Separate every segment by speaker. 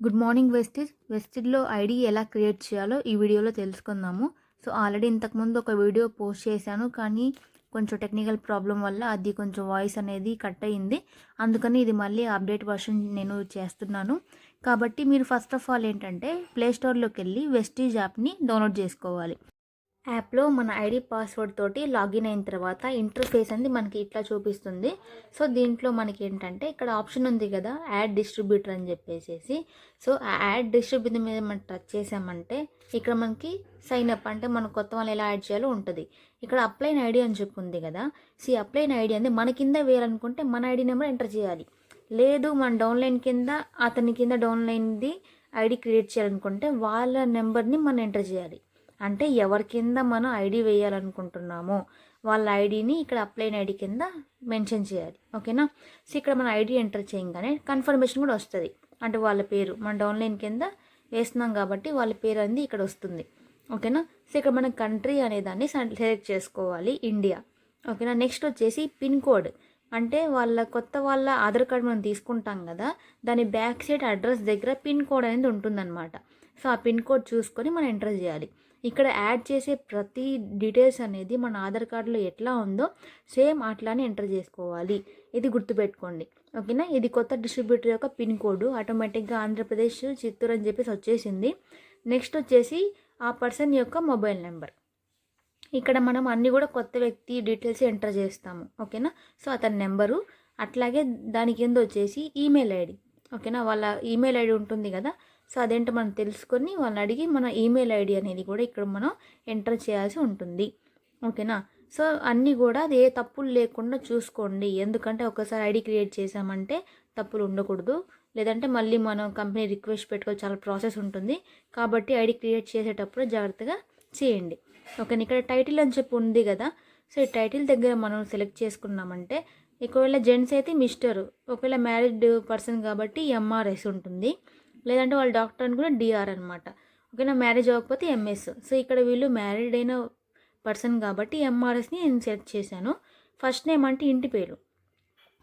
Speaker 1: Good morning Vestige వెస్టిజ్లో ID ఎలా create చేయాలో ఈ వీడియోలో తెలుసుకుందాము. సో ఆల్రెడీ ఇంతకుముందు ఒక వీడియో పోస్ట్ చేశాను కానీ కొంచెం టెక్నికల్ ప్రాబ్లం వల్ల అది కొంచెం వాయిస్ అనేది కట్ అయ్యింది అందుకని ఇది మళ్ళీ అప్డేట్ వర్షన్ నేను చేస్తున్నాను. కాబట్టి మీరు ఫస్ట్ ఆఫ్ ఆల్ ఏంటంటే ప్లే స్టోర్లోకి వెళ్ళి వెస్టీజ్ యాప్ని డౌన్లోడ్ చేసుకోవాలి. యాప్లో మన ఐడి పాస్వర్డ్ తోటి లాగిన్ అయిన తర్వాత ఇంటర్ఫేస్ అనేది మనకి ఇట్లా చూపిస్తుంది. సో దీంట్లో మనకి ఏంటంటే ఇక్కడ ఆప్షన్ ఉంది కదా యాడ్ డిస్ట్రిబ్యూటర్ అని చెప్పేసి సో ఆ యాడ్ డిస్ట్రిబ్యూటర్ మీద మనం టచ్ చేసామంటే ఇక్కడ మనకి సైన్ అప్ అంటే మన కొత్త వాళ్ళు ఎలా యాడ్ చేయాలో ఉంటుంది. ఇక్కడ అప్లైన్ ఐడి అని చెప్పి ఉంది కదా సో అప్లైన్ ఐడి అనేది మన కింద వేయాలనుకుంటే మన ఐడి నెంబర్ ఎంటర్ చేయాలి. లేదు మన డౌన్లైన్ కింద అతని కింద డౌన్లైన్ది ఐడి క్రియేట్ చేయాలనుకుంటే వాళ్ళ నెంబర్ని మనం ఎంటర్ చేయాలి. అంటే ఎవరి కింద మనం ఐడి వేయాలనుకుంటున్నామో వాళ్ళ ఐడిని ఇక్కడ అప్లైన్ ఐడి కింద మెన్షన్ చేయాలి. ఓకేనా? సో ఇక్కడ మన ఐడి ఎంటర్ చేయగానే కన్ఫర్మేషన్ కూడా వస్తుంది. అంటే వాళ్ళ పేరు. మన డౌన్లైన్ కింద వేస్తున్నాం కాబట్టి వాళ్ళ పేరు అనేది ఇక్కడ వస్తుంది. ఓకేనా? సో ఇక్కడ మనం కంట్రీ అనే దాన్ని సెలెక్ట్ చేసుకోవాలి. ఇండియా. ఓకేనా? నెక్స్ట్ వచ్చేసి పిన్ కోడ్. అంటే వాళ్ళ కొత్త వాళ్ళ ఆధార్ కార్డ్ మనం తీసుకుంటాం కదా దాని బ్యాక్ సైడ్ అడ్రస్ దగ్గర పిన్ కోడ్ అనేది ఉంటుందన్నమాట. సో ఆ పిన్ కోడ్ చూసుకొని మనం ఎంటర్ చేయాలి. ఇక్కడ యాడ్ చేసే ప్రతి డీటెయిల్స్ అనేది మన ఆధార్ కార్డులో ఎట్లా ఉందో సేమ్ అట్లానే ఎంటర్ చేసుకోవాలి. ఇది గుర్తుపెట్టుకోండి. ఓకేనా? ఇది కొత్త డిస్ట్రిబ్యూటర్ యొక్క పిన్ కోడ్. ఆటోమేటిక్గా ఆంధ్రప్రదేశ్ చిత్తూరు అని చెప్పేసి వచ్చేసింది. నెక్స్ట్ వచ్చేసి ఆ పర్సన్ యొక్క మొబైల్ నెంబర్. ఇక్కడ మనం అన్నీ కూడా కొత్త వ్యక్తి డీటెయిల్స్ ఎంటర్ చేస్తాము. ఓకేనా? సో అతని నెంబరు అట్లాగే దాని కింద వచ్చేసి ఈమెయిల్ ఐడి. ఓకేనా? వాళ్ళ ఈమెయిల్ ఐడి ఉంటుంది కదా? సో అదేంటో మనం తెలుసుకొని వాళ్ళని అడిగి మన ఈమెయిల్ ఐడి అనేది కూడా ఇక్కడ మనం ఎంటర్ చేయాల్సి ఉంటుంది. ఓకేనా? సో అన్నీ కూడా అది ఏ తప్పులు లేకుండా చూసుకోండి. ఎందుకంటే ఒకసారి ఐడి క్రియేట్ చేసామంటే తప్పులు ఉండకూడదు. లేదంటే మళ్ళీ మనం కంపెనీ రిక్వెస్ట్ పెట్టుకోవాలి చాలా ప్రాసెస్ ఉంటుంది. కాబట్టి ఐడి క్రియేట్ చేసేటప్పుడు జాగ్రత్తగా చేయండి. ఓకే ఇక్కడ టైటిల్ అని చెప్పి ఉంది కదా? సో ఈ టైటిల్ దగ్గర మనం సెలెక్ట్ చేసుకున్నామంటే ఒకవేళ జెంట్స్ అయితే మిస్టర్. ఒకవేళ మ్యారీడ్ పర్సన్ కాబట్టి ఎంఆర్ఎస్ ఉంటుంది. లేదంటే వాళ్ళ డాక్టర్ అని కూడా డిఆర్ అనమాట ఓకేనా? మ్యారేజ్ అవ్వకపోతే ఎంఎస్. సో ఇక్కడ వీళ్ళు మ్యారీడ్ అయిన పర్సన్ కాబట్టి ఎంఆర్ఎస్ని నేను సెలెక్ట్ చేశాను. ఫస్ట్ నేమ్ అంటే ఇంటి పేరు.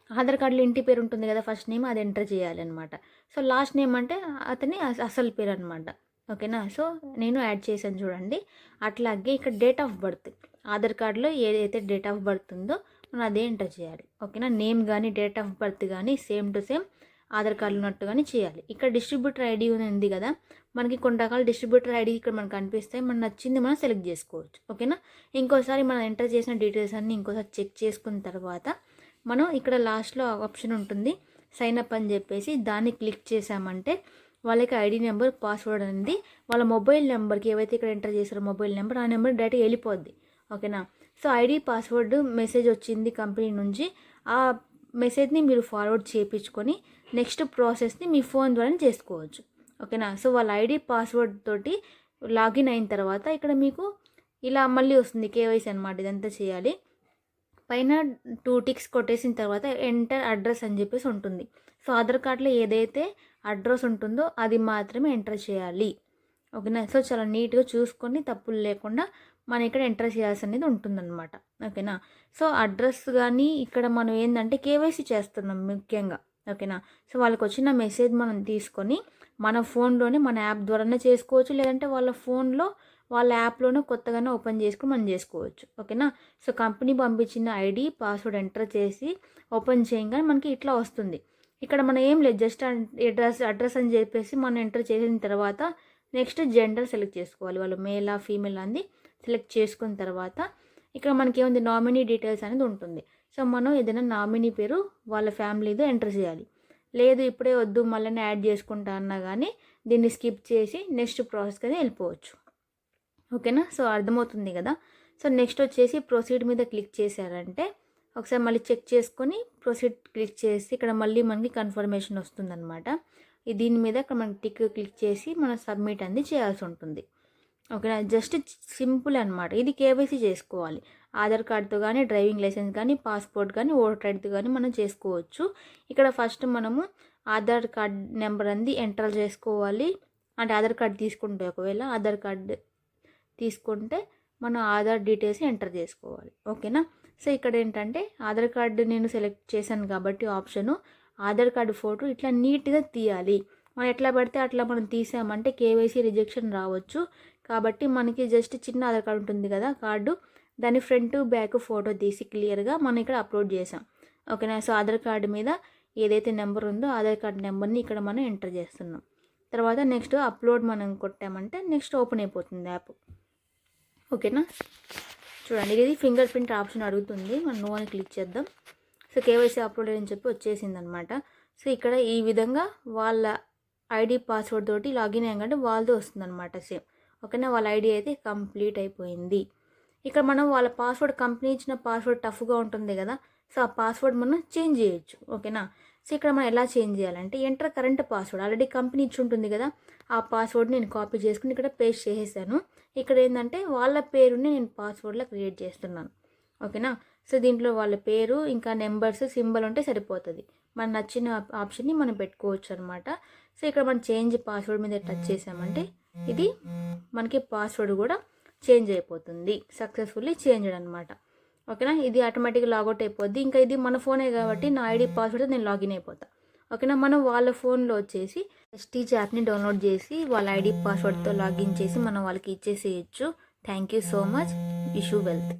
Speaker 1: ఆధార్ కార్డులో ఇంటి పేరు ఉంటుంది కదా ఫస్ట్ నేమ్ అది ఎంటర్ చేయాలన్నమాట సో లాస్ట్ నేమ్ అంటే అతని అసలు పేరు అనమాట ఓకేనా? సో నేను యాడ్ చేశాను చూడండి. అట్లాగే ఇక్కడ డేట్ ఆఫ్ బర్త్. ఆధార్ కార్డులో ఏదైతే డేట్ ఆఫ్ బర్త్ ఉందో మనం అదే ఎంటర్ చేయాలి. ఓకేనా? నేమ్ కానీ డేట్ ఆఫ్ బర్త్ కానీ same to same Aadhaar card ఉన్నట్టుగానే చేయాలి. ఇక్కడ డిస్ట్రిబ్యూటర్ ఐడి ఉంది కదా మనకి కొన్ని రకాల డిస్ట్రిబ్యూటర్ ఐడి ఇక్కడ మనకు కనిపిస్తాయి. మనకు నచ్చింది మనం సెలెక్ట్ చేసుకోవచ్చు. ఓకేనా? ఇంకోసారి మనం ఎంటర్ చేసిన డీటెయిల్స్ అన్నీ ఇంకోసారి చెక్ చేసుకున్న తర్వాత మనం ఇక్కడ లాస్ట్లో ఆప్షన్ ఉంటుంది సైన్ అప్ అని చెప్పేసి దాన్ని క్లిక్ చేసామంటే వాళ్ళకి ఐడి నెంబర్ పాస్వర్డ్ అనేది వాళ్ళ మొబైల్ నెంబర్కి ఏవైతే ఇక్కడ ఎంటర్ చేశారో మొబైల్ నెంబర్ ఆ నెంబర్ డైరెక్ట్ వెళ్ళిపోద్ది. ఓకేనా? సో ఐడి పాస్వర్డ్ మెసేజ్ వచ్చింది కంపెనీ నుంచి. ఆ మెసేజ్ని మీరు ఫార్వర్డ్ చేయించుకొని నెక్స్ట్ ప్రాసెస్ని మీ ఫోన్ ద్వారా చేసుకోవచ్చు. ఓకేనా? సో వాళ్ళ ఐడి పాస్వర్డ్ తోటి లాగిన్ అయిన తర్వాత ఇక్కడ మీకు ఇలా మళ్ళీ వస్తుంది కేవైసీ అనమాట ఇదంతా చేయాలి. పైన టూ టిక్స్ కొట్టేసిన తర్వాత ఎంటర్ అడ్రస్ అని చెప్పేసి ఉంటుంది. సో ఆధార్ కార్డులో ఏదైతే అడ్రస్ ఉంటుందో అది మాత్రమే ఎంటర్ చేయాలి. ఓకేనా? సో చాలా నీట్గా చూసుకొని తప్పులు లేకుండా మనం ఇక్కడ ఎంటర్ చేయాల్సి అనేది ఉంటుందన్నమాట. ఓకేనా? సో అడ్రస్ కానీ ఇక్కడ మనం ఏంటంటే కేవైసీ చేస్తున్నాం ముఖ్యంగా. ఓకేనా? సో వాళ్ళకి వచ్చిన మెసేజ్ మనం తీసుకొని మన ఫోన్లోనే మన యాప్ ద్వారానే చేసుకోవచ్చు. లేదంటే వాళ్ళ ఫోన్లో వాళ్ళ యాప్లోనే కొత్తగానే ఓపెన్ చేసుకుని మనం చేసుకోవచ్చు. ఓకేనా? సో కంపెనీ పంపించిన ఐడి పాస్వర్డ్ ఎంటర్ చేసి ఓపెన్ చేయగానే మనకి ఇట్లా వస్తుంది. ఇక్కడ మనం ఏం లేదు జస్ట్ అడ్రస్ అడ్రస్ అని చెప్పేసి మనం ఎంటర్ చేసిన తర్వాత నెక్స్ట్ జెండర్ సెలెక్ట్ చేసుకోవాలి. వాళ్ళు మేలా ఫీమేల్ అంది సెలెక్ట్ చేసుకున్న తర్వాత ఇక్కడ మనకి ఏముంది నామినీ డీటెయిల్స్ అనేది ఉంటుంది. సో మనం ఏదైనా నామినీ పేరు వాళ్ళ ఫ్యామిలీతో ఎంటర్ చేయాలి. లేదు ఇప్పుడే వద్దు మళ్ళీ యాడ్ చేసుకుంటా అన్నా కానీ దీన్ని స్కిప్ చేసి నెక్స్ట్ ప్రాసెస్కి అనేది వెళ్ళిపోవచ్చు. ఓకేనా? సో అర్థమవుతుంది కదా? సో నెక్స్ట్ వచ్చేసి ప్రొసీడ్ మీద క్లిక్ చేశారంటే ఒకసారి మళ్ళీ చెక్ చేసుకొని ప్రొసీడ్ క్లిక్ చేసి ఇక్కడ మళ్ళీ మనకి కన్ఫర్మేషన్ వస్తుందన్నమాట. దీని మీద ఇక్కడ మనకి టిక్ క్లిక్ చేసి మనం సబ్మిట్ అనేది చేయాల్సి ఉంటుంది. ఓకేనా జస్ట్ సింపుల్ అనమాట ఇది కేవైసీ చేసుకోవాలి. ఆధార్ కార్డ్తో కానీ డ్రైవింగ్ లైసెన్స్ కానీ పాస్పోర్ట్ కానీ ఓటర్ ఐడితో కానీ మనం చేసుకోవచ్చు. ఇక్కడ ఫస్ట్ మనము ఆధార్ కార్డ్ నెంబర్ అంది ఎంటర్ చేసుకోవాలి. అంటే ఆధార్ కార్డ్ తీసుకుంటే ఒకవేళ ఆధార్ కార్డ్ తీసుకుంటే మన ఆధార్ డీటెయిల్స్ ఎంటర్ చేసుకోవాలి. ఓకేనా? సో ఇక్కడ ఏంటంటే ఆధార్ కార్డు నేను సెలెక్ట్ చేశాను కాబట్టి ఆప్షను ఆధార్ కార్డు ఫోటో ఇట్లా నీట్గా తీయాలి. మనం ఎట్లా పెడితే అట్లా మనం తీసామంటే కేవైసీ రిజెక్షన్ రావచ్చు. కాబట్టి మనకి జస్ట్ చిన్న ఆధార్ కార్డు ఉంటుంది కదా కార్డు. దాని ఫ్రంట్ బ్యాక్ ఫోటో తీసి క్లియర్గా మనం ఇక్కడ అప్లోడ్ చేసాం ఓకేనా? సో ఆధార్ కార్డు మీద ఏదైతే నెంబర్ ఉందో ఆధార్ కార్డు నెంబర్ని ఇక్కడ మనం ఎంటర్ చేస్తున్నాం. తర్వాత నెక్స్ట్ అప్లోడ్ మనం కొట్టామంటే నెక్స్ట్ ఓపెన్ అయిపోతుంది యాప్. ఓకేనా? చూడండి ఇది ఫింగర్ ప్రింట్ ఆప్షన్ అడుగుతుంది. మనం నో అని క్లిక్ చేద్దాం. సో కేవైసీ అప్లోడ్ అని చెప్పి వచ్చేసింది అనమాట సో ఇక్కడ ఈ విధంగా వాళ్ళ ఐడి పాస్వర్డ్ తోటి లాగిన్ అయ్యాకంటే వాళ్ళది వస్తుంది అనమాట సేమ్. ఓకేనా వాళ్ళ ఐడి అయితే కంప్లీట్ అయిపోయింది. ఇక్కడ మనం వాళ్ళ పాస్వర్డ్ కంపెనీ ఇచ్చిన పాస్వర్డ్ టఫ్గా ఉంటుంది కదా సో ఆ పాస్వర్డ్ మనం చేంజ్ చేయొచ్చు ఓకేనా? సో ఇక్కడ మనం ఎలా చేంజ్ చేయాలంటే enter current password already company ఇచ్చి ఉంటుంది కదా ఆ పాస్వర్డ్ నేను కాపీ చేసుకుని ఇక్కడ పేస్ట్ చేసేసాను. ఇక్కడ ఏంటంటే వాళ్ళ పేరుని నేను పాస్వర్డ్లో క్రియేట్ చేస్తున్నాను ఓకేనా? సో దీంట్లో వాళ్ళ పేరు ఇంకా నెంబర్స్ సింబల్ ఉంటే సరిపోతుంది. మన నచ్చిన ఆప్షన్ని మనం పెట్టుకోవచ్చు అనమాట సో ఇక్కడ మనం చేంజ్ పాస్వర్డ్ మీద టచ్ చేసామంటే ఇది మనకి పాస్వర్డ్ కూడా చేంజ్ అయిపోతుంది. సక్సెస్ఫుల్లీ చేంజ్ అనమాట ఓకేనా? ఇది ఆటోమేటిక్గా లాగౌట్ అయిపోద్ది. ఇంకా ఇది మన ఫోనే కాబట్టి నా ఐడి పాస్వర్డ్ నేను లాగిన్ అయిపోతా. ఓకేనా? మనం వాళ్ళ ఫోన్లో వచ్చేసి ఎస్టీజ్ యాప్ని డౌన్లోడ్ చేసి వాళ్ళ ఐడి పాస్వర్డ్తో లాగిన్ చేసి మనం వాళ్ళకి ఇచ్చేసేయచ్చు. Thank you so much. Wish wealth.